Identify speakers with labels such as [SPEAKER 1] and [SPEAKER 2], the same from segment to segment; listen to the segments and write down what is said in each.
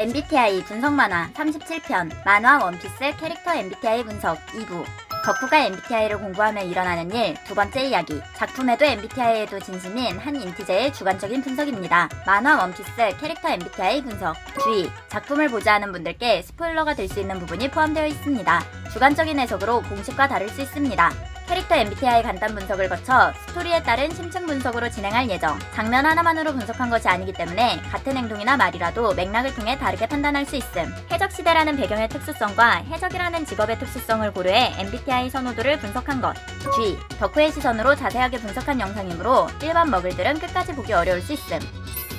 [SPEAKER 1] MBTI 분석 만화 37편 만화 원피스 캐릭터 MBTI 분석 2부 덕후가 MBTI를 공부하며 일어나는 일 두 번째 이야기 작품에도 MBTI에도 진심인 한 인티제의 주관적인 분석입니다. 만화 원피스 캐릭터 MBTI 분석 주의 작품을 보지 않은 분들께 스포일러가 될 수 있는 부분이 포함되어 있습니다. 주관적인 해석으로 공식과 다를 수 있습니다. 캐릭터 MBTI 간단 분석을 거쳐 스토리에 따른 심층 분석으로 진행할 예정. 장면 하나만으로 분석한 것이 아니기 때문에 같은 행동이나 말이라도 맥락을 통해 다르게 판단할 수 있음. 해적 시대라는 배경의 특수성과 해적이라는 직업의 특수성을 고려해 MBTI 선호도를 분석한 것. G. 덕후의 시선으로 자세하게 분석한 영상이므로 일반 머글들은 끝까지 보기 어려울 수 있음.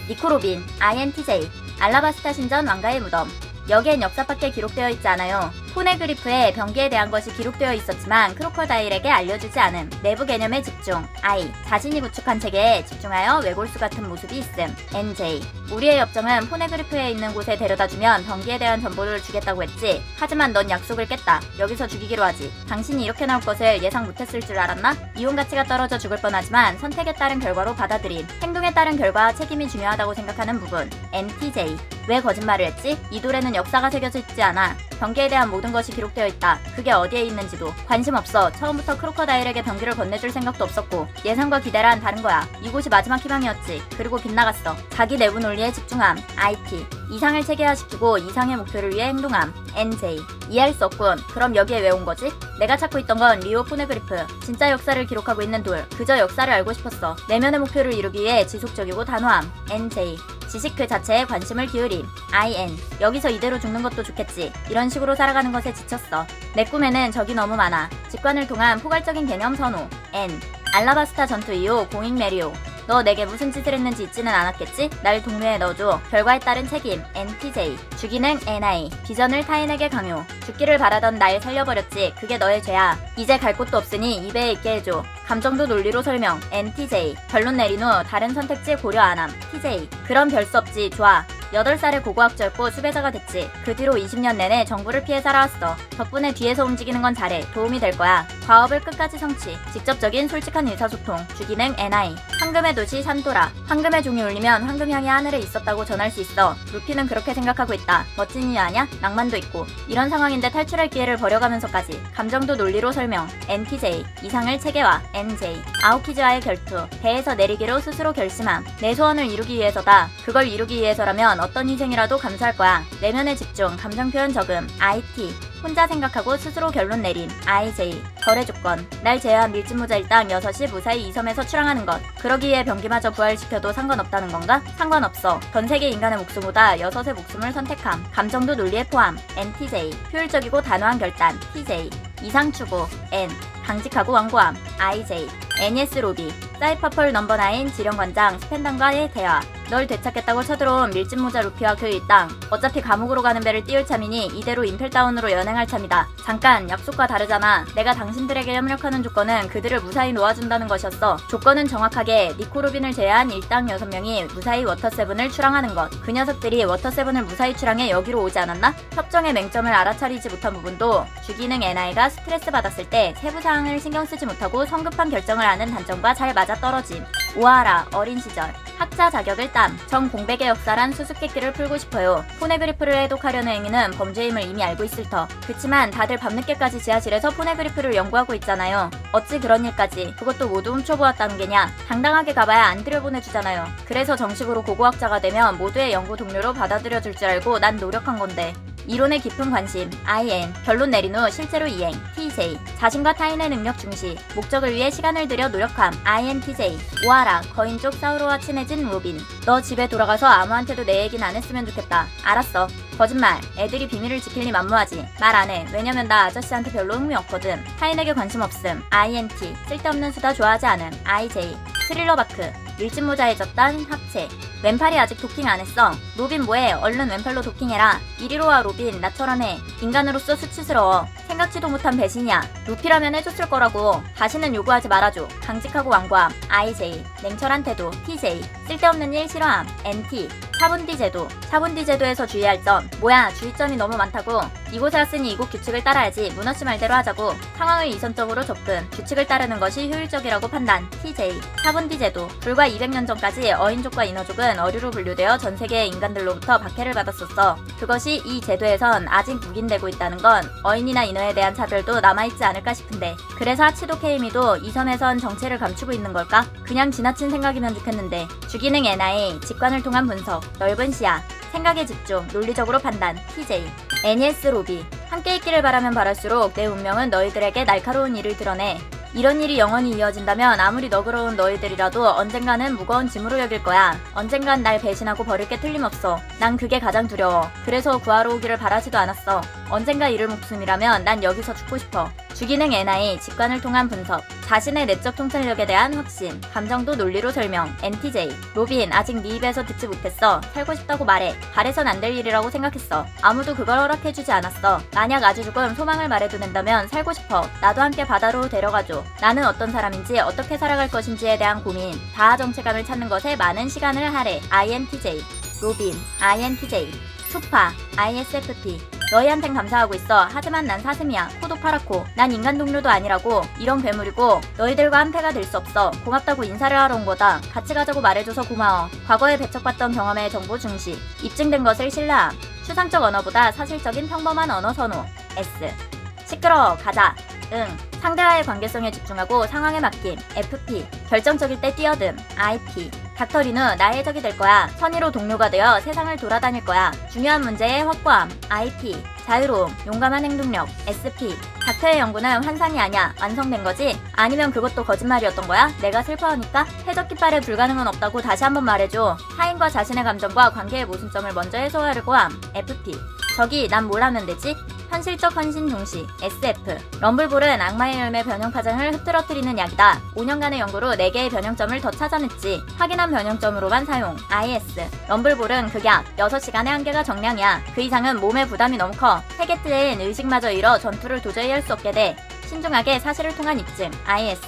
[SPEAKER 1] 니코로빈, INTJ, 알라바스타 신전 왕가의 무덤. 여기엔 역사밖에 기록되어 있지 않아요. 포네그리프에 병기에 대한 것이 기록되어 있었지만 크로커다일에게 알려주지 않음. 내부 개념에 집중. I. 자신이 구축한 체계에 집중하여 외골수 같은 모습이 있음. NJ. 우리의 협정은 포네그리프에 있는 곳에 데려다주면 병기에 대한 정보를 주겠다고 했지. 하지만 넌 약속을 깼다. 여기서 죽이기로 하지. 당신이 이렇게 나올 것을 예상 못했을 줄 알았나? 이용 가치가 떨어져 죽을 뻔하지만 선택에 따른 결과로 받아들임. 행동에 따른 결과 책임이 중요하다고 생각하는 부분. NTJ. 왜 거짓말을 했지? 이 돌에는 역사가 새겨져 있지 않아. 병기에 대한 모든 것이 기록되어 있다. 그게 어디에 있는지도 관심 없어. 처음부터 크로커다일에게 병기를 건네줄 생각도 없었고 예상과 기대란 다른 거야. 이곳이 마지막 희망이었지. 그리고 빗나갔어. 자기 내부 논리에 집중함. IT. 이상을 체계화시키고 이상의 목표를 위해 행동함. NJ. 이해할 수 없군. 그럼 여기에 왜 온 거지? 내가 찾고 있던 건 리오 포네그리프. 진짜 역사를 기록하고 있는 돌. 그저 역사를 알고 싶었어. 내면의 목표를 이루기 위해 지속적이고 단호함. NJ. 지식 그 자체에 관심을 기울임. IN. 여기서 이대로 죽는 것도 좋겠지. 이런 식으로 살아가는 것에 지쳤어. 내 꿈에는 적이 너무 많아. 직관을 통한 포괄적인 개념 선호. N. 알라바스타 전투 이후 공익 메리오. 너 내게 무슨 짓을 했는지 잊지는 않았겠지? 날 동료에 넣어줘. 결과에 따른 책임. NTJ. 주기능 NI. 비전을 타인에게 강요. 죽기를 바라던 날 살려버렸지. 그게 너의 죄야. 이제 갈 곳도 없으니 입에 있게 해줘. 감정도 논리로 설명. NTJ. 결론 내린 후 다른 선택지 고려 안 함. TJ. 그럼 별 수 없지. 좋아. 8살에 고고학자였고 수배자가 됐지. 그 뒤로 20년 내내 정부를 피해 살아왔어. 덕분에 뒤에서 움직이는 건 잘해. 도움이 될 거야. 과업을 끝까지 성취. 직접적인 솔직한 의사소통. 주기능 NI. 황금의 도시 산도라. 황금의 종이 울리면 황금향이 하늘에 있었다고 전할 수 있어. 루피는 그렇게 생각하고 있다. 멋진 일 아냐? 낭만도 있고. 이런 상황인데 탈출할 기회를 버려가면서까지. 감정도 논리로 설명. NTJ. 이상을 체계화. NJ. 아오키즈와의 결투. 배에서 내리기로 스스로 결심함. 내 소원을 이루기 위해서다. 그걸 이루기 위해서라면 어떤 희생이라도 감수할 거야. 내면의 집중. 감정 표현 적음. IT. 혼자 생각하고 스스로 결론 내림. IJ. 거래 조건. 날 제외한 밀짚모자 일당 6시 무사히 이 섬에서 출항하는 것. 그러기 위해 병기마저 부활시켜도 상관없다는 건가? 상관없어. 전 세계 인간의 목숨보다 6의 목숨을 선택함. 감정도 논리에 포함. NTJ. 효율적이고 단호한 결단. TJ. 이상 추구. N. 강직하고 완고함. IJ. NES 로비. 사이퍼펄 넘버 9 지령관장 스펜단과의 대화. 널 되찾겠다고 쳐들어온 밀짚모자 루피와 그 일당. 어차피 감옥으로 가는 배를 띄울 참이니 이대로 임펠다운으로 연 행할 참이다. 잠깐 약속과 다르잖아. 내가 당신들에게 협력하는 조건은 그들을 무사히 놓아준다는 것이었어. 조건은 정확하게 니코루빈을 제외한 일당 6명이 무사히 워터세븐을 출항하는 것. 그 녀석들이 워터세븐을 무사히 출항해 여기로 오지 않았나? 협정의 맹점을 알아차리지 못한 부분도 주기능 NI가 스트레스 받았을 때 세부 사항을 신경 쓰지 못하고 성급한 결정을 하는 단점과 잘 맞아떨어짐. 오하라 어린 시절 학자 자격을 땀. 정 공백의 역사란 수수께끼를 풀고 싶어요. 포네그리프를 해독하려는 행위는 범죄임을 이미 알고 있을 터. 그치만 다들 밤늦게까지 지하실에서 포네그리프를 연구하고 있잖아요. 어찌 그런 일까지 그것도 모두 훔쳐보았다는 게냐. 당당하게 가봐야 안 들여보내주잖아요. 그래서 정식으로 고고학자가 되면 모두의 연구 동료로 받아들여줄 줄 알고 난 노력한 건데. 이론에 깊은 관심, IN, 결론 내린 후 실제로 이행, TJ, 자신과 타인의 능력 중시, 목적을 위해 시간을 들여 노력함, INTJ, 오하라, 거인 쪽 사우로와 친해진 로빈. 너 집에 돌아가서 아무한테도 내 얘기는 안 했으면 좋겠다. 알았어. 거짓말. 애들이 비밀을 지킬 리 만무하지. 말 안 해. 왜냐면 나 아저씨한테 별로 흥미 없거든. 타인에게 관심 없음. INT. 쓸데없는 수다 좋아하지 않음. IJ. 스릴러 바크. 밀짚모자에 졌단 합체. 왼팔이 아직 도킹 안 했어. 로빈 뭐해? 얼른 왼팔로 도킹해라. 이리로 와 로빈. 나처럼 해. 인간으로서 수치스러워. 생각지도 못한 배신이야. 루피라면 해줬을 거라고. 다시는 요구하지 말아줘. 강직하고 완고함. IJ. 냉철한 태도. TJ. 쓸데없는 일 싫어함. NT. 차분디 제도. 차분디 제도에서 주의할 점. 뭐야, 주의점이 너무 많다고. 이곳에 왔으니 이곳 규칙을 따라야지. 문어씨 말대로 하자고. 상황을 이선적으로 접근. 규칙을 따르는 것이 효율적이라고 판단. TJ. 차분디 제도. 불과 200년 전까지 어인족과 인어족은 어류로 분류되어 전 세계의 인간들로부터 박해를 받았었어. 그것이 이 제도에선 아직 묵인되고 있다는 건 어인이나 인어에 대한 차별도 남아있지 않을까 싶은데. 그래서 하치도 케이미도 이 섬에선 정체를 감추고 있는 걸까? 그냥 지나친 생각이면 좋겠는데. 주기능 NI, 직관을 통한 분석, 넓은 시야, 생각에 집중, 논리적으로 판단, TJ. NES 로비. 함께 있기를 바라면 바랄수록 내 운명은 너희들에게 날카로운 일을 드러내. 이런 일이 영원히 이어진다면 아무리 너그러운 너희들이라도 언젠가는 무거운 짐으로 여길 거야. 언젠간 날 배신하고 버릴 게 틀림없어. 난 그게 가장 두려워. 그래서 구하러 오기를 바라지도 않았어. 언젠가 잃을 목숨이라면 난 여기서 죽고 싶어. 주기능 NI, 직관을 통한 분석, 자신의 내적 통찰력에 대한 확신, 감정도 논리로 설명, NTJ, 로빈, 아직 네 입에서 듣지 못했어. 살고 싶다고 말해. 바래선 안 될 일이라고 생각했어. 아무도 그걸 허락해주지 않았어. 만약 아주 조금 소망을 말해두는다면 살고 싶어. 나도 함께 바다로 데려가줘. 나는 어떤 사람인지 어떻게 살아갈 것인지에 대한 고민, 다하 정체감을 찾는 것에 많은 시간을 할애. INTJ, 로빈, INTJ, 초파, ISFP, 너희한텐 감사하고 있어. 하지만 난 사슴이야. 코도 파랗고. 난 인간 동료도 아니라고. 이런 괴물이고. 너희들과 한패가 될 수 없어. 고맙다고 인사를 하러 온 거다. 같이 가자고 말해줘서 고마워. 과거에 배척받던 경험의 정보 중시. 입증된 것을 신뢰함. 추상적 언어보다 사실적인 평범한 언어 선호. S. 시끄러워. 가자. 응. 상대와의 관계성에 집중하고 상황에 맡김. FP. 결정적일 때 뛰어듦. IP. 닥터리누 나의 적이 될 거야. 선의로 동료가 되어 세상을 돌아다닐 거야. 중요한 문제의 확고함. IP. 자유로움, 용감한 행동력, SP. 닥터의 연구는 환상이 아니야. 완성된 거지? 아니면 그것도 거짓말이었던 거야? 내가 슬퍼하니까? 해적 깃발에 불가능은 없다고 다시 한번 말해줘. 타인과 자신의 감정과 관계의 모순점을 먼저 해소하려고 함. FP. 저기 난 뭘 하면 되지? 현실적 헌신 중시 SF 럼블볼은 악마의 열매 변형 파장을 흡들어뜨리는 약이다. 5년간의 연구로 4개의 변형점을 더 찾아냈지. 확인한 변형점으로만 사용. IS 럼블볼은 극약 6시간의 한계가 정량이야. 그 이상은 몸에 부담이 너무 커. 세계트인 의식마저 잃어 전투를 도저히 할 수 없게 돼. 신중하게 사실을 통한 입증. IS.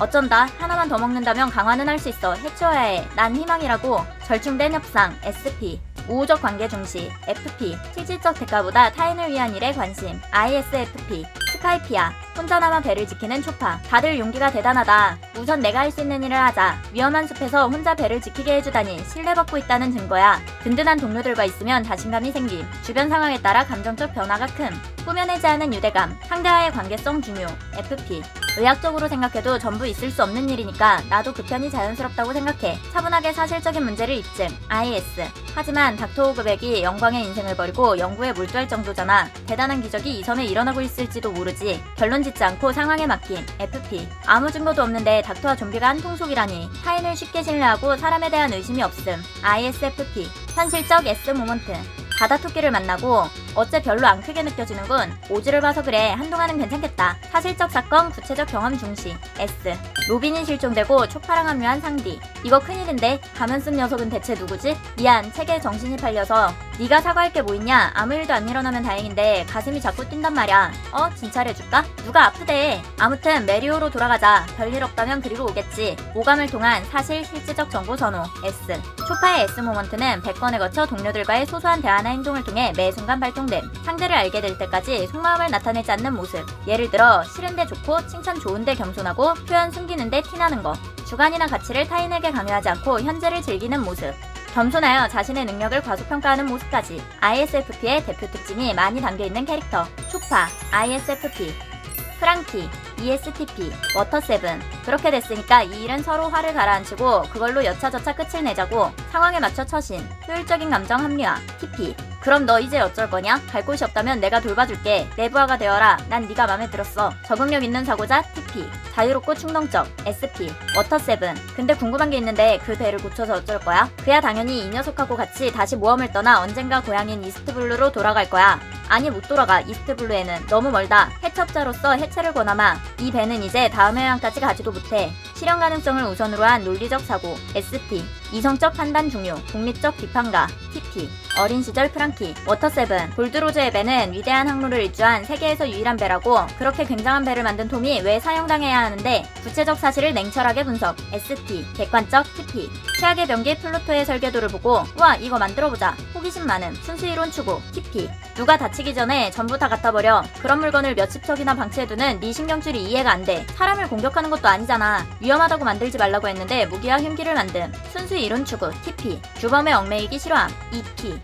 [SPEAKER 1] 어쩐다. 하나만 더 먹는다면 강화는 할 수 있어. 해치워야 해. 난 희망이라고. 절충된 협상. SP. 우호적 관계 중시. FP. 실질적 대가보다 타인을 위한 일에 관심. ISFP. 스카이피아. 혼자나마 배를 지키는 초파. 다들 용기가 대단하다. 우선 내가 할 수 있는 일을 하자. 위험한 숲에서 혼자 배를 지키게 해주다니 신뢰받고 있다는 증거야. 든든한 동료들과 있으면 자신감이 생김. 주변 상황에 따라 감정적 변화가 큼. 꾸며내지 않은 유대감. 상대와의 관계성 중요. FP. 의학적으로 생각해도 전부 있을 수 없는 일이니까 나도 그 편이 자연스럽다고 생각해. 차분하게 사실적인 문제를 입증. IS. 하지만 닥터 오그백이 영광의 인생을 버리고 연구에 몰두할 정도잖아. 대단한 기적이 이 섬에 일어나고 있을지도 모르지. 결론 짓지 않고 상황에 맡김. FP. 아무 증거도 없는데 닥터와 좀비가 한 통속이라니. 타인을 쉽게 신뢰하고 사람에 대한 의심이 없음. ISFP. 현실적 S 모먼트. 바다 토끼를 만나고 어째 별로 안 크게 느껴지는군. 오즈를 봐서 그래. 한동안은 괜찮겠다. 사실적 사건, 구체적 경험 중시. S. 로빈이 실종되고 초파랑 합류한 상디. 이거 큰일인데 가면 쓴 녀석은 대체 누구지? 미안, 책에 정신이 팔려서. 네가 사과할 게 뭐 있냐? 아무 일도 안 일어나면 다행인데 가슴이 자꾸 뛴단 말이야. 어? 진찰해줄까? 누가 아프대. 아무튼 메리오로 돌아가자. 별일 없다면 그리로 오겠지. 오감을 통한 사실 실질적 정보 전호. S. 초파의 S 모먼트는 100번에 거쳐 동료들과의 소소한 대화나 행동을 통해 매 순간 발동됨. 상대를 알게 될 때까지 속마음을 나타내지 않는 모습. 예를 들어 싫은데 좋고 칭찬 좋은데 겸손하고 표현 숨기는데 티나는 거. 주관이나 가치를 타인에게 강요하지 않고 현재를 즐기는 모습. 겸손하여 자신의 능력을 과소평가하는 모습까지 ISFP의 대표 특징이 많이 담겨있는 캐릭터. 초파 ISFP 프랑키 ESTP 워터세븐. 그렇게 됐으니까 이 일은 서로 화를 가라앉히고 그걸로 여차저차 끝을 내자고 상황에 맞춰 처신 효율적인 감정 합리화 TP 그럼 너 이제 어쩔 거냐? 갈 곳이 없다면 내가 돌봐줄게. 내부하가 되어라. 난 네가 마음에 들었어. 적응력 있는 사고자 TP. 자유롭고 충동적 SP. 워터세븐. 근데 궁금한 게 있는데 그 배를 고쳐서 어쩔 거야? 그야 당연히 이 녀석하고 같이 다시 모험을 떠나 언젠가 고향인 이스트블루로 돌아갈 거야. 아니 못 돌아가 이스트블루에는 너무 멀다 해첩자로서 해체를 권하마 이 배는 이제 다음 해양까지 가지도 못해 실현 가능성을 우선으로 한 논리적 사고 SP 이성적 판단 중요 독립적 비판가 TP 어린 시절 프랑키, 워터세븐, 골드로즈의 배는 위대한 항로를 일주한 세계에서 유일한 배라고 그렇게 굉장한 배를 만든 톰이 왜 사형당해야 하는데 구체적 사실을 냉철하게 분석, ST, 객관적 TP, 최악의 병기 플루토의 설계도를 보고 와 이거 만들어보자 호기심 많음 순수이론 추구 TP 누가 다치기 전에 전부 다 갖다 버려. 그런 물건을 몇십 척이나 방치해두는 네 신경줄이 이해가 안 돼. 사람을 공격하는 것도 아니잖아. 위험하다고 만들지 말라고 했는데 무기와 흉기를 만듦 순수 이론 추구 TP 규범에 얽매이기 싫어함 EP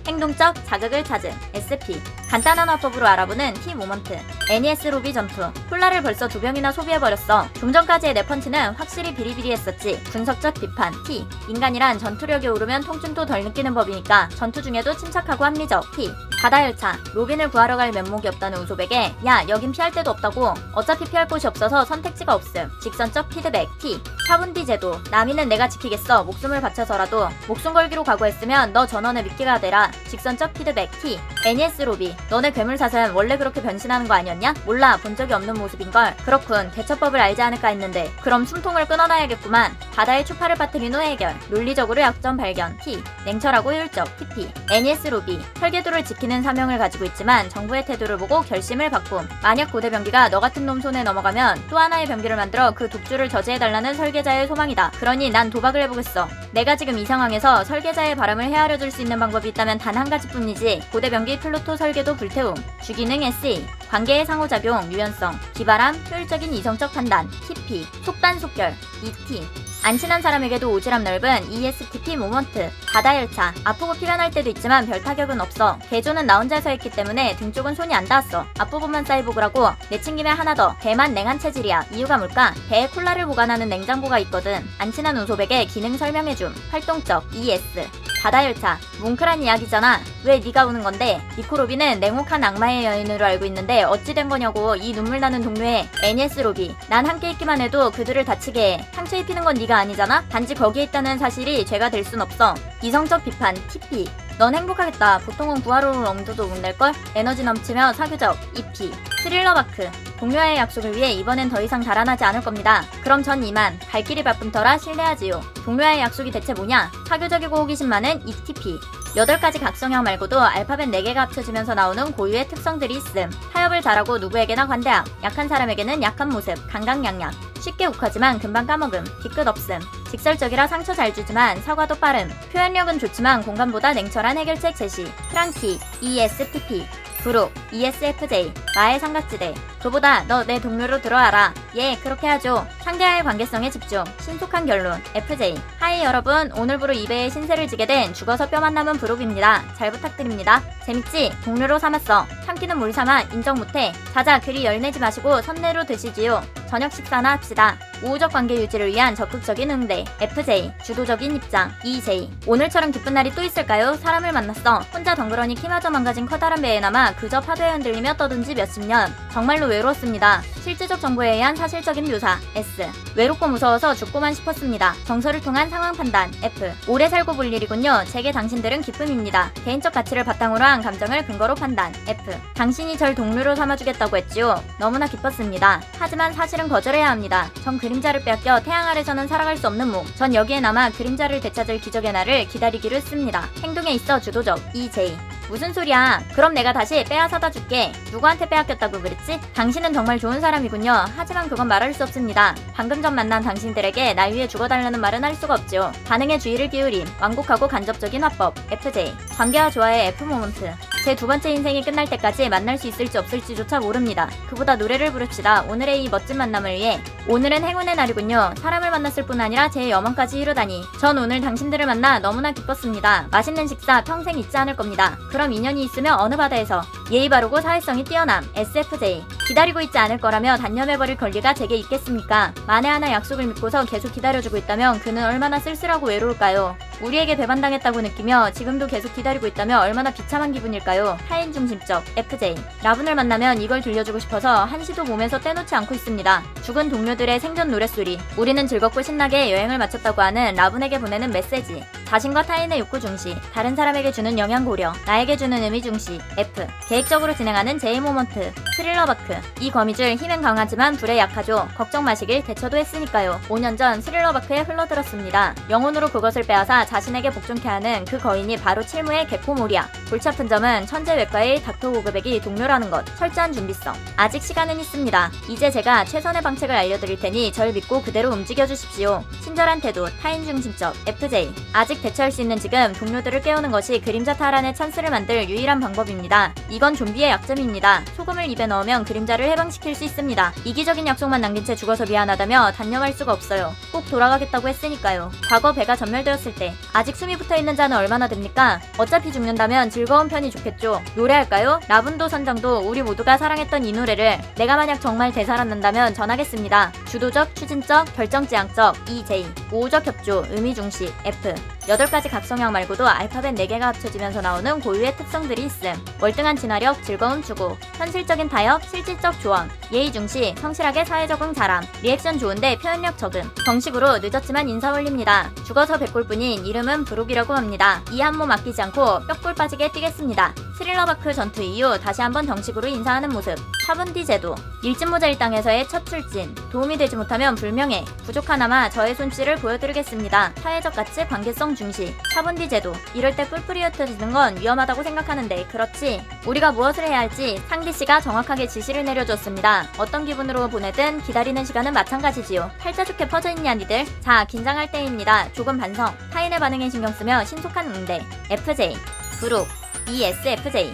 [SPEAKER 1] 행동적 자극을 찾음 SP 간단한 화법으로 알아보는 T 모먼트. NES 로비 전투. 콜라를 벌써 두 병이나 소비해버렸어. 좀 전까지의 내 펀치는 확실히 비리비리했었지. 분석적 비판. T. 인간이란 전투력이 오르면 통증도 덜 느끼는 법이니까 전투 중에도 침착하고 합리적. T 바다 열차. 로빈을 구하러 갈 면목이 없다는 우소백에 야 여긴 피할 데도 없다고. 어차피 피할 곳이 없어서 선택지가 없음. 직선적 피드백. T. 차분디 제도. 남이는 내가 지키겠어. 목숨을 바쳐서라도. 목숨 걸기로 각오했으면 너 전원에 미끼가 되라 직선적 피드백 T NES 로비. 너네 괴물사슴 원래 그렇게 변신하는 거 아니었냐? 몰라. 본 적이 없는 모습인걸. 그렇군. 대처법을 알지 않을까 했는데. 그럼 숨통을 끊어놔야겠구만. 바다에 추파를 빠뜨린 후 해결. 논리적으로 약점 발견. T 냉철하고 효율적. TP NES 로비. 설계도를 지키는 사명을 가지고 있지만 정부의 태도를 보고 결심을 바꿈. 만약 고대 병기가 너 같은 놈 손에 넘어가면 또 하나의 병기를 만들어 그 독주를 저지해달라는 설계자의 소망이다. 그러니 난 도박을 해보겠어. 내가 지금 이 상황에서 설계자의 바람을 헤아려 줄 수 있는 방법이 있다면 단 한 가지뿐이지 고대 병기 플루토 설계도 불태움 주기능 SE 관계의 상호작용 유연성 기발함 효율적인 이성적 판단 TP 속단속결 ET 안 친한 사람에게도 오지랖 넓은 ESTP 모먼트 바다 열차. 아프고 피가 날 때도 있지만 별 타격은 없어. 개조는 나 혼자 서 했기 때문에 등 쪽은 손이 안 닿았어. 앞부분만 사이보그라고 내친 김에 하나 더 배만 냉한 체질이야. 이유가 뭘까? 배에 콜라를 보관하는 냉장고가 있거든. 안 친한 운소백의 기능 설명해줌. 활동적 ES 바다 열차 뭉클한 이야기잖아. 왜 네가 우는 건데? 니코로비는 냉혹한 악마의 여인으로 알고 있는데 어찌 된 거냐고 이 눈물 나는 동료의 NES 로비. 난 함께 있기만 해도 그들을 다치게 해. 상처 입히는 건 네가 아니잖아? 단지 거기에 있다는 사실이 죄가 될 순 없어. 이성적 비판 TP 넌 행복하겠다 보통은 구하러 올 엄두도 못 낼걸 에너지 넘치며 사교적 EP 스릴러 마크 동료와의 약속을 위해 이번엔 더 이상 달아나지 않을 겁니다. 그럼 전 이만 갈 길이 바쁜 터라 신뢰하지요. 동료와의 약속이 대체 뭐냐? 사교적이고 호기심 많은 ETP 8가지 각성형 말고도 알파벳 4개가 합쳐지면서 나오는 고유의 특성들이 있음. 타협을 잘하고 누구에게나 관대함. 약한 사람에게는 약한 모습. 강강약약. 쉽게 욱하지만 금방 까먹음. 뒤끝 없음. 직설적이라 상처 잘 주지만 사과도 빠름. 표현력은 좋지만 공감보다 냉철한 해결책 제시. 프랑키 E ESPP 부룩 E ESFJ 나의 삼각지대 저보다 너 내 동료로 들어와라. 예 그렇게 하죠. 상대와의 관계성에 집중. 신속한 결론. FJ 하이 여러분. 오늘부로 이배에 신세를 지게 된 죽어서 뼈만 남은 부룩입니다. 잘 부탁드립니다. 재밌지? 동료로 삼았어. 참기는 물 삼아 인정 못해. 자자 그리 열내지 마시고 선내로 드시지요. 저녁 식사나 합시다. 우호적 관계 유지를 위한 적극적인 응대. FJ 주도적인 입장. EJ 오늘처럼 기쁜 날이 또 있을까요? 사람을 만났어. 혼자 덩그러니 키마저 망가진 커다란 배에 남아 그저 파도에 흔들리며 떠든 지 몇십 년. 정말로 외로웠습니다. 실제적 정보에 의한 사실적인 묘사 S. 외롭고 무서워서 죽고만 싶었습니다. 정서를 통한 상황 판단 F. 오래 살고 볼 일이군요. 제게 당신들은 기쁨입니다. 개인적 가치를 바탕으로 한 감정을 근거로 판단 F. 당신이 절 동료로 삼아주겠다고 했지요. 너무나 기뻤습니다. 하지만 사실은 거절해야 합니다. 전 그림자를 빼앗겨 태양 아래서는 살아갈 수 없는 몸. 전 여기에 남아 그림자를 되찾을 기적의 날을 기다리기를 씁니다. 행동에 있어 주도적 EJ. 무슨 소리야? 그럼 내가 다시 빼앗아다 줄게. 누구한테 빼앗겼다고 그랬지? 당신은 정말 좋은 사람이군요. 하지만 그건 말할 수 없습니다. 방금 전 만난 당신들에게 날 위해 죽어달라는 말은 할 수가 없죠. 반응에 주의를 기울임. 완곡하고 간접적인 화법. FJ. 관계와 조화의 F 모먼트. 제 두 번째 인생이 끝날 때까지 만날 수 있을지 없을지조차 모릅니다. 그보다 노래를 부릅시다. 오늘의 이 멋진 만남을 위해. 오늘은 행운의 날이군요. 사람을 만났을 뿐 아니라 제 염원까지 이루다니. 전 오늘 당신들을 만나 너무나 기뻤습니다. 맛있는 식사 평생 잊지 않을 겁니다. 그럼 인연이 있으면 어느 바다에서 예의 바르고 사회성이 뛰어남 SFJ 기다리고 있지 않을 거라며 단념해버릴 권리가 제게 있겠습니까? 만에 하나 약속을 믿고서 계속 기다려주고 있다면 그는 얼마나 쓸쓸하고 외로울까요? 우리에게 배반당했다고 느끼며 지금도 계속 기다리고 있다면 얼마나 비참한 기분일까요? 타인 중심적 FJ 라분을 만나면 이걸 들려주고 싶어서 한시도 몸에서 떼놓지 않고 있습니다. 죽은 동료들의 생전 노랫소리 우리는 즐겁고 신나게 여행을 마쳤다고 하는 라분에게 보내는 메시지 자신과 타인의 욕구 중시, 다른 사람에게 주는 영향 고려, 나에게 주는 의미 중시. F. 계획적으로 진행하는 제이 모먼트. 스릴러 바크. 이 거미줄 힘은 강하지만 불에 약하죠. 걱정 마시길 대처도 했으니까요. 5년 전 스릴러 바크에 흘러들었습니다. 영혼으로 그것을 빼앗아 자신에게 복종케 하는 그 거인이 바로 칠무의 개코모리야. 골치 아픈 점은 천재 외과의 닥터 고급액이 동료라는 것. 철저한 준비성. 아직 시간은 있습니다. 이제 제가 최선의 방책을 알려드릴 테니 절 믿고 그대로 움직여 주십시오. 친절한 태도, 타인 중심적, FJ. 아직 대처할 수 있는 지금 동료들을 깨우는 것이 그림자 탈환의 찬스를 만들 유일한 방법입니다. 이건 좀비의 약점입니다. 소금을 입에 넣으면 그림자를 해방시킬 수 있습니다. 이기적인 약속만 남긴 채 죽어서 미안하다며 단념할 수가 없어요. 꼭 돌아가겠다고 했으니까요. 과거 배가 전멸되었을 때 아직 숨이 붙어 있는 자는 얼마나 됩니까? 어차피 죽는다면 즐거운 편이 좋겠죠. 노래할까요? 라분도 선장도 우리 모두가 사랑했던 이 노래를 내가 만약 정말 되살아난다면 전하겠습니다. 주도적, 추진적, 결정지향적 EJ, 우호적 협조, 의미중시 F. 8가지 각성형 말고도 알파벳 4개가 합쳐지면서 나오는 고유의 특성들이 있음. 월등한 진화력, 즐거움 주고, 현실적인 타협, 실질적 조언, 예의 중시, 성실하게 사회 적응 잘함, 리액션 좋은데 표현력 적음. 정식으로 늦었지만 인사 올립니다. 죽어서 백골뿐인 이름은 브룩이라고 합니다. 이 한 몸 아끼지 않고 뼈골 빠지게 뛰겠습니다. 스릴러바크 전투 이후 다시 한번 정식으로 인사하는 모습. 차분디 제도. 일진모자 일당에서의 첫 출진. 도움이 되지 못하면 불명예. 부족하나마 저의 손씨를 보여드리겠습니다. 사회적 가치, 관계성 중시. 차분디 제도. 이럴 때 뿔뿔이 흩어지는 건 위험하다고 생각하는데 그렇지. 우리가 무엇을 해야 할지 상디 씨가 정확하게 지시를 내려줬습니다. 어떤 기분으로 보내든 기다리는 시간은 마찬가지지요. 팔자 좋게 퍼져 있냐 니들. 자, 긴장할 때입니다. 조금 반성. 타인의 반응에 신경 쓰며 신속한 응대. FJ. 브룩. ESFJ.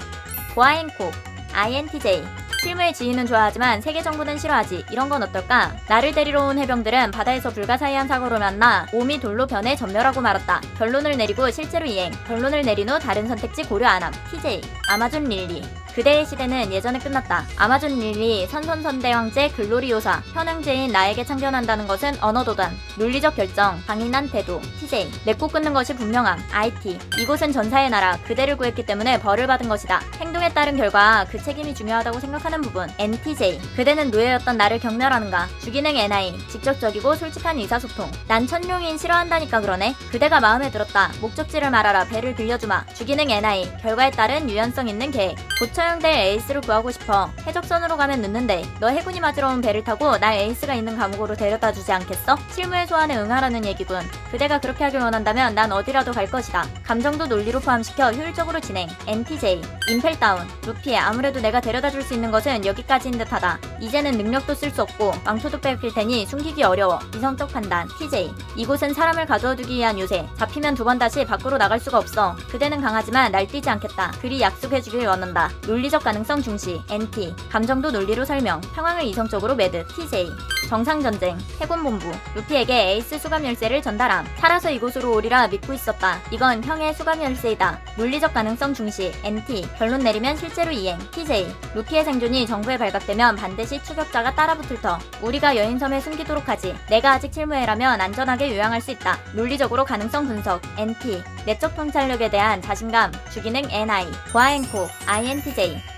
[SPEAKER 1] 고아행콕. INTJ. 실무의 지인은 좋아하지만 세계 정부는 싫어하지. 이런 건 어떨까? 나를 데리러 온 해병들은 바다에서 불가사의한 사고로 만나 몸이 돌로 변해 전멸하고 말았다. 결론을 내리고 실제로 이행. 결론을 내린 후 다른 선택지 고려 안함. TJ. 아마존 릴리. 그대의 시대는 예전에 끝났다. 아마존 릴리 선선선대 황제 글로리 요사 현황제인 나에게 참견한다는 것은 언어도단 논리적 결정 강인한 태도 TJ 맺고 끊는 것이 분명함 IT 이곳은 전사의 나라 그대를 구했기 때문에 벌을 받은 것이다. 행동에 따른 결과 그 책임이 중요하다고 생각 하는 부분 NTJ 그대는 노예였던 나를 경멸하는가 주기능 NI 직접적이고 솔직한 의사소통 난 천룡인 싫어한다니까 그러네 그대가 마음에 들었다 목적지를 말하라 배를 빌려주마 주기능 NI 결과에 따른 유연성 있는 계획 고처 허용될 에이스를 구하고 싶어. 해적선으로 가면 늦는데 너 해군이 맞으러 온 배를 타고 날 에이스가 있는 감옥으로 데려다 주지 않겠어? 실무의 소환에 응하라는 얘기군. 그대가 그렇게 하길 원한다면 난 어디라도 갈 것이다. 감정도 논리로 포함시켜 효율적으로 진행. NTJ 임펠다운 루피에 아무래도 내가 데려다 줄 수 있는 것은 여기까지인 듯하다. 이제는 능력도 쓸 수 없고 망토도 뺏길 테니 숨기기 어려워. 이성적 판단 TJ 이곳은 사람을 가두어두기 위한 요새. 잡히면 두 번 다시 밖으로 나갈 수가 없어. 그대는 강하지만 날뛰지 않겠다. 그리 약속해주길 원한다. 논리적 가능성 중시, NT, 감정도 논리로 설명, 상황을 이성적으로 매듭, TJ, 정상전쟁, 해군본부, 루피에게 에이스 수감 열쇠를 전달함. 살아서 이곳으로 오리라 믿고 있었다. 이건 형의 수감 열쇠이다. 논리적 가능성 중시, NT, 결론 내리면 실제로 이행, TJ, 루피의 생존 이 정부에 발각되면 반드시 추격자가 따라붙을 터. 우리가 여인섬에 숨기도록 하지. 내가 아직 실무해라면 안전하게 요양할 수 있다. 논리적으로 가능성 분석, NT, 내적 통찰력에 대한 자신감, 주기능 NI, 과행코, INTJ,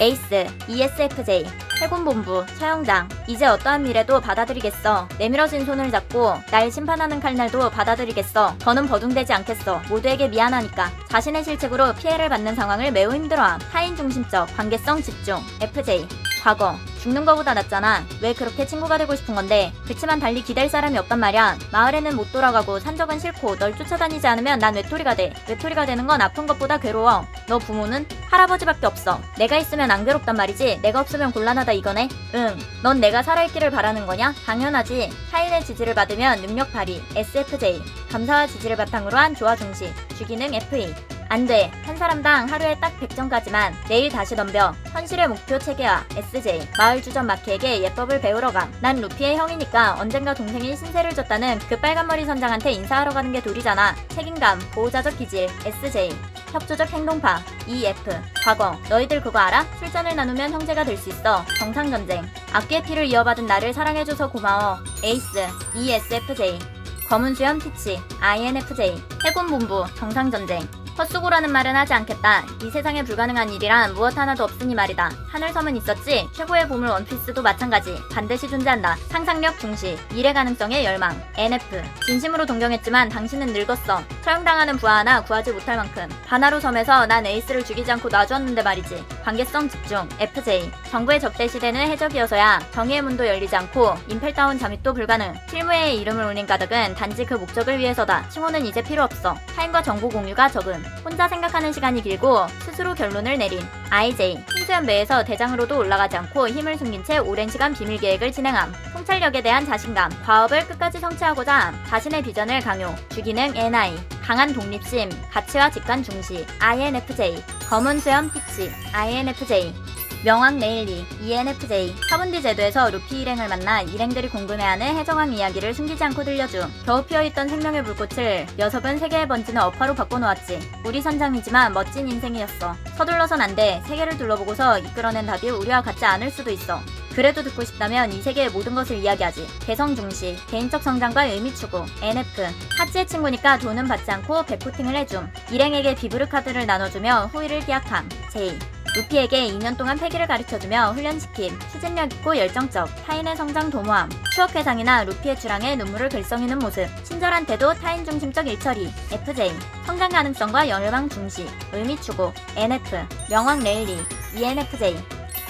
[SPEAKER 1] 에이스, ESFJ, 해군본부, 처형장. 이제 어떠한 미래도 받아들이겠어. 내밀어진 손을 잡고 날 심판하는 칼날도 받아들이겠어. 더는 버둥대지 않겠어. 모두에게 미안하니까. 자신의 실책으로 피해를 받는 상황을 매우 힘들어함. 타인 중심적, 관계성 집중. FJ. 과거. 죽는 거보다 낫잖아. 왜 그렇게 친구가 되고 싶은 건데. 그치만 달리 기댈 사람이 없단 말이야. 마을에는 못 돌아가고 산적은 싫고 널 쫓아다니지 않으면 난 외톨이가 돼. 외톨이가 되는 건 아픈 것보다 괴로워. 너 부모는 할아버지밖에 없어. 내가 있으면 안 괴롭단 말이지. 내가 없으면 곤란하다 이거네. 응. 넌 내가 살아있기를 바라는 거냐? 당연하지. 타인의 지지를 받으면 능력 발휘. SFJ. 감사와 지지를 바탕으로 한 조화 중시. 주기능 FE. 안 돼. 한 사람당 하루에 딱 100점까지만. 내일 다시 덤벼. 현실의 목표 체계화. SJ. 마을 주전 마키에게 예법을 배우러 감. 난 루피의 형이니까 언젠가 동생이 신세를 졌다는 그 빨간머리 선장한테 인사하러 가는 게 도리잖아. 책임감. 보호자적 기질. SJ. 협조적 행동파. EF. 과거. 너희들 그거 알아? 술잔을 나누면 형제가 될 수 있어. 정상전쟁. 악기의 피를 이어받은 나를 사랑해줘서 고마워. 에이스. ESFJ. 검은 수염 티치, INFJ, 해군본부, 정상전쟁, 헛수고라는 말은 하지 않겠다. 이 세상에 불가능한 일이란 무엇 하나도 없으니 말이다. 하늘섬은 있었지. 최고의 보물 원피스도 마찬가지. 반드시 존재한다. 상상력 중시. 미래 가능성의 열망. NF. 진심으로 동경했지만 당신은 늙었어. 처형당하는 부하 하나 구하지 못할 만큼. 바나로 섬에서 난 에이스를 죽이지 않고 놔주었는데 말이지. 관계성 집중. FJ. 정부의 적대 시대는 해적이어서야 정의의 문도 열리지 않고 임펠다운 잠입도 불가능. 실무에 이름을 올린 가덕은 단지 그 목적을 위해서다. 칭호는 이제 필요 없어. 타인과 정보 공유가 적음. 혼자 생각하는 시간이 길고 스스로 결론을 내린. IJ. 흰수염 배에서 대장으로도 올라가지 않고 힘을 숨긴 채 오랜 시간 비밀 계획을 진행함. 통찰력에 대한 자신감. 과업을 끝까지 성취하고자 함. 자신의 비전을 강요. 주기능 NI. 강한 독립심. 가치와 직관 중시. INFJ. 검은 수염 피치. INFJ. 명왕 레일리, ENFJ, 사분디 제도에서 루피 일행을 만나 일행들이 궁금해하는 해적왕 이야기를 숨기지 않고 들려줌. 겨우 피어있던 생명의 불꽃을 녀석은 세계에 번지는 업화로 바꿔놓았지. 우리 선장이지만 멋진 인생이었어. 서둘러선 안 돼. 세계를 둘러보고서 이끌어낸 답이 우리와 같지 않을 수도 있어. 그래도 듣고 싶다면 이 세계의 모든 것을 이야기하지. 개성 중시, 개인적 성장과 의미 추구, NF. 하치의 친구니까 돈은 받지 않고 백코팅을 해줌. 일행에게 비브르 카드를 나눠주며 후위를 기약함. J. 루피에게 2년 동안 패기를 가르쳐주며 훈련시킴, 추진력 있고 열정적, 타인의 성장 도모함, 추억 회상이나 루피의 주랑에 눈물을 글썽이는 모습, 친절한 태도, 타인 중심적 일처리, FJ, 성장 가능성과 열망 중시, 의미 추구, NF, 명왕 레일리, ENFJ,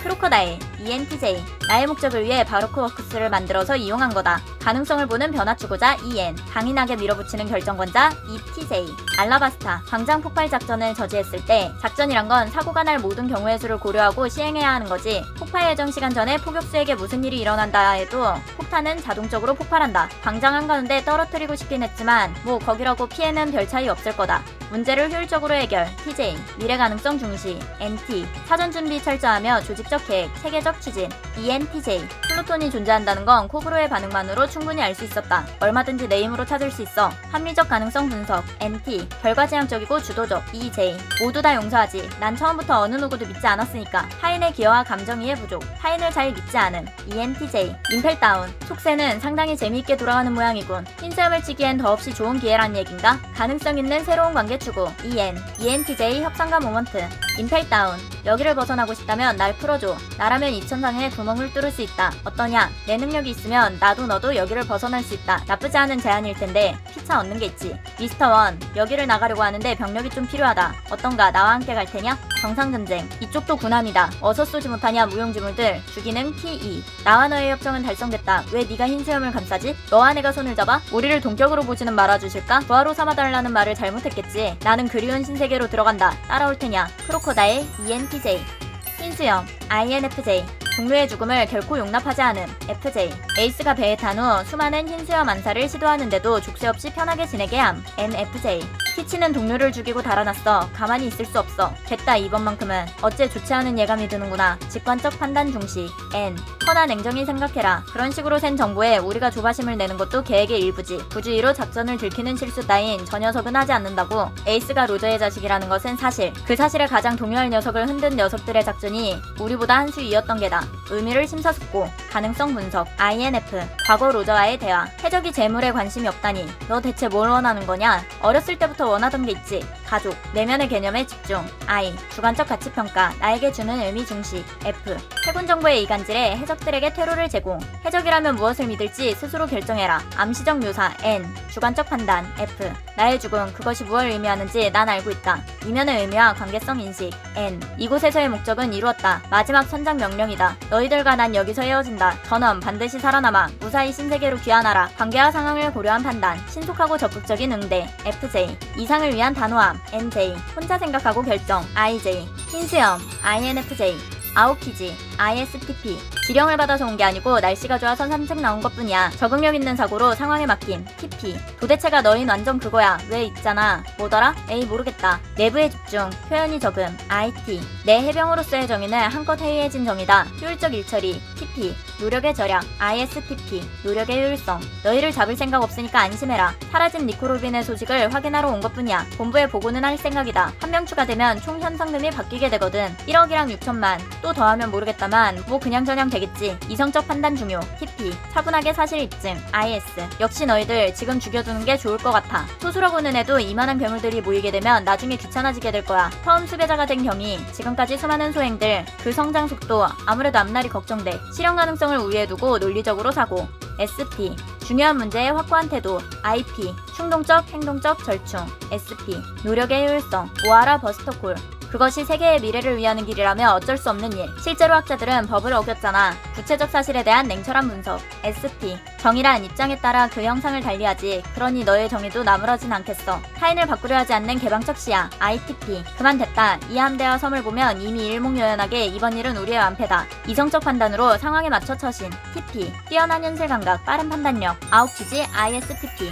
[SPEAKER 1] 크로커다일, ENTJ, 나의 목적을 위해 바로크 워크스를 만들어서 이용한 거다. 가능성을 보는 변화 추구자 EN, 강인하게 밀어붙이는 결정권자 ETJ, 알라바스타, 광장 폭발 작전을 저지했을 때 작전이란 건 사고가 날 모든 경우의 수를 고려하고 시행해야 하는 거지. 폭발 예정 시간 전에 포격수에게 무슨 일이 일어난다 해도 폭탄은 자동적으로 폭발한다. 광장 한가운데 떨어뜨리고 싶긴 했지만 뭐 거기라고 피해는 별 차이 없을 거다. 문제를 효율적으로 해결 TJ, 미래 가능성 중시 NT, 사전 준비 철저하며 조직적 계획, 체계적 추진 E ENTJ, 플루톤이 존재한다는 건 코브로의 반응만으로 충분히 알 수 있었다. 얼마든지 내 힘으로 찾을 수 있어. 합리적 가능성 분석 NT, 결과지향적이고 주도적 EJ, 모두 다 용서하지. 난 처음부터 어느 누구도 믿지 않았으니까. 타인의 기여와 감정 이해 부족, 타인을 잘 믿지 않음 ENTJ, 임펠다운, 속세는 상당히 재미있게 돌아가는 모양이군. 흰수염을 치기엔 더없이 좋은 기회란 얘긴가? 가능성 있는 새로운 관계 추구 EN, ENTJ 협상과 모먼트, 임펠다운, 여기를 벗어나고 싶다면 날 풀어줘. 나라면 2천상에 구멍을 뚫을 수 있다. 어떠냐? 내 능력이 있으면 나도 너도 여기를 벗어날 수 있다. 나쁘지 않은 제안일 텐데 피차 얻는 게 있지. 미스터 원, 여기를 나가려고 하는데 병력이 좀 필요하다. 어떤가? 나와 함께 갈 테냐? 정상 전쟁. 이쪽도 군함이다. 어서 쏘지 못하냐 무용지물들. 주기능 TE. 나와 너의 협정은 달성됐다. 왜 네가 흰 수염을 감싸지? 너와 내가 손을 잡아? 우리를 동격으로 보지는 말아주실까? 부하로 삼아달라는 말을 잘못했겠지. 나는 그리운 신세계로 들어간다. 따라올 테냐? 크로코다일 ENTJ. 흰수염 INFJ. 동료의 죽음을 결코 용납하지 않음 FJ. 에이스가 배에 탄 후 수많은 흰수염 안사를 시도하는데도 족쇄 없이 편하게 지내게 함 NFJ. 키치는 동료를 죽이고 달아났어. 가만히 있을 수 없어. 됐다 이번만큼은. 어째 좋지 않은 예감이 드는구나. 직관적 판단 중시. N. 허나 냉정히 생각해라. 그런 식으로 센 정보에 우리가 조바심을 내는 것도 계획의 일부지. 부주의로 작전을 들키는 실수 따윈 저 녀석은 하지 않는다고. 에이스가 로저의 자식이라는 것은 사실. 그 사실에 가장 동요할 녀석을 흔든 녀석들의 작전이 우리보다 한 수 이었던 게다. 의미를 심사숙고. 가능성 분석. INF. 과거 로저와의 대화. 해적이 재물에 관심이 없다니. 너 대체 뭘 원하는 거냐? 어렸을 때부터 원하던 게 있지. 가족. 내면의 개념에 집중. I. 주관적 가치평가. 나에게 주는 의미 중시. F. 해군 정보의 이간질에 해적들에게 퇴로를 제공. 해적이라면 무엇을 믿을지 스스로 결정해라. 암시적 묘사. N. 주관적 판단. F. 나의 죽음. 그것이 무엇을 의미하는지 난 알고 있다. 이면의 의미와 관계성 인식. N. 이곳에서의 목적은 이루었다. 마지막 선장 명령이다. 너희들과 난 여기서 헤어진다. 전원 반드시 살아남아. 무사히 신세계로 귀환하라. 관계와 상황을 고려한 판단. 신속하고 적극적인 응대. FJ. 이상을 위한 단호함. NJ. 혼자 생각하고 결정. IJ. 흰수염. INFJ. 아오키지, ISTP. 지령을 받아서 온 게 아니고 날씨가 좋아서 산책 나온 것 뿐이야. 적응력 있는 사고로 상황에 맡김. TP. 도대체가 너흰 완전 그거야. 왜 있잖아. 뭐더라? 에이 모르겠다. 내부에 집중. 표현이 적음. IT. 내 해병으로서의 정의는 한껏 해이해진 정의다. 효율적 일처리. TP. 노력의 절약, ISTP, 노력의 효율성. 너희를 잡을 생각 없으니까 안심해라. 사라진 니코로빈의 소식을 확인하러 온 것 뿐이야. 본부에 보고는 할 생각이다. 한 명 추가되면 총 현상금이 바뀌게 되거든. 1억이랑 6천만. 또 더하면 모르겠다 만 뭐 그냥저냥 되겠지. 이성적 판단 중요. TP, 차분하게 사실 입증. IS. 역시 너희들 지금 죽여두는 게 좋을 것 같아. 소수라고는 해도 이만한 괴물들이 모이게 되면 나중에 귀찮아지게 될 거야. 처음 수배자가 된 경이 지금까지 수많은 소행들 그 성장 속도 아무래도 앞날이 걱정돼. 실현 가능성을 우위에 두고 논리적으로 사고. SP 중요한 문제의 확고한 태도 IP 충동적 행동적 절충 SP 노력의 효율성 오하라 버스터콜 그것이 세계의 미래를 위하는 길이라면 어쩔 수 없는 일. 실제로 학자들은 법을 어겼잖아. 구체적 사실에 대한 냉철한 분석. SP. 정의란 입장에 따라 그 형상을 달리하지. 그러니 너의 정의도 나무라진 않겠어. 타인을 바꾸려 하지 않는 개방적 시야. ITP. 그만 됐다. 이 함대와 섬을 보면 이미 일목요연하게 이번 일은 우리의 완패다. 이성적 판단으로 상황에 맞춰 처신. TP. 뛰어난 현실 감각, 빠른 판단력. 아웃퀴즈 ISTP.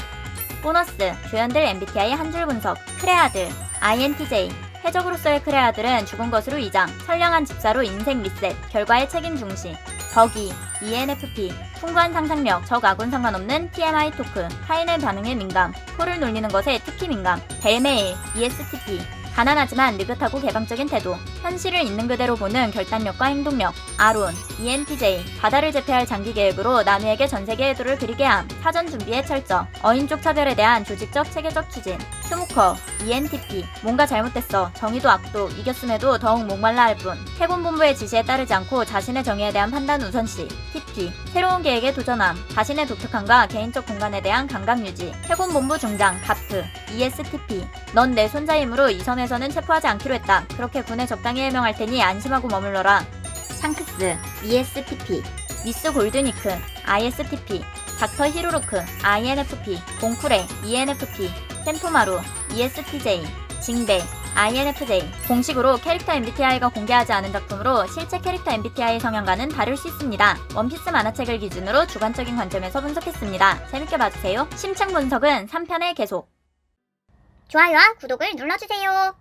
[SPEAKER 1] 보너스. 조연들 MBTI 한 줄 분석. 크레아들. INTJ. 해적으로서의 크레 아들은 죽은 것으로 위장, 선량한 집사로 인생 리셋, 결과의 책임 중시, 버기, ENFP, 풍부한 상상력, 적 아군 상관없는 TMI 토크, 타인의 반응에 민감, 코를 놀리는 것에 특히 민감, 벨메일, ESTP, 가난하지만 느긋하고 개방적인 태도, 현실을 있는 그대로 보는 결단력과 행동력, 아론, ENTJ, 바다를 제패할 장기 계획으로 남이에게 전 세계 의도를 그리게 함, 사전 준비에 철저, 어인족 차별에 대한 조직적 체계적 추진, 스모커, ENTP, 뭔가 잘못됐어, 정의도 악도, 이겼음에도 더욱 목말라 할 뿐, 해군 본부의 지시에 따르지 않고 자신의 정의에 대한 판단 우선시, TP, 새로운 계획에 도전함, 자신의 독특함과 개인적 공간에 대한 감각 유지, 해군 본부 중장, 바프, ESTP, 넌 내 손자이므로 이 섬에 서는 체포하지 않기로 했다. 그렇게 군에 적당히 해명할 테니 안심하고 머물러라. 샹크스, ESTP, 미스 골드니크, ISTP, 닥터 히로로크, INFP, 공쿠레, ENFP, 템토마루, ESTJ, 징베, INFJ. 공식으로 캐릭터 MBTI가 공개하지 않은 작품으로 실제 캐릭터 MBTI 성향과는 다를 수 있습니다. 원피스 만화책을 기준으로 주관적인 관점에서 분석했습니다. 재밌게 봐주세요. 심층 분석은 3편에 계속.
[SPEAKER 2] 좋아요와 구독을 눌러주세요.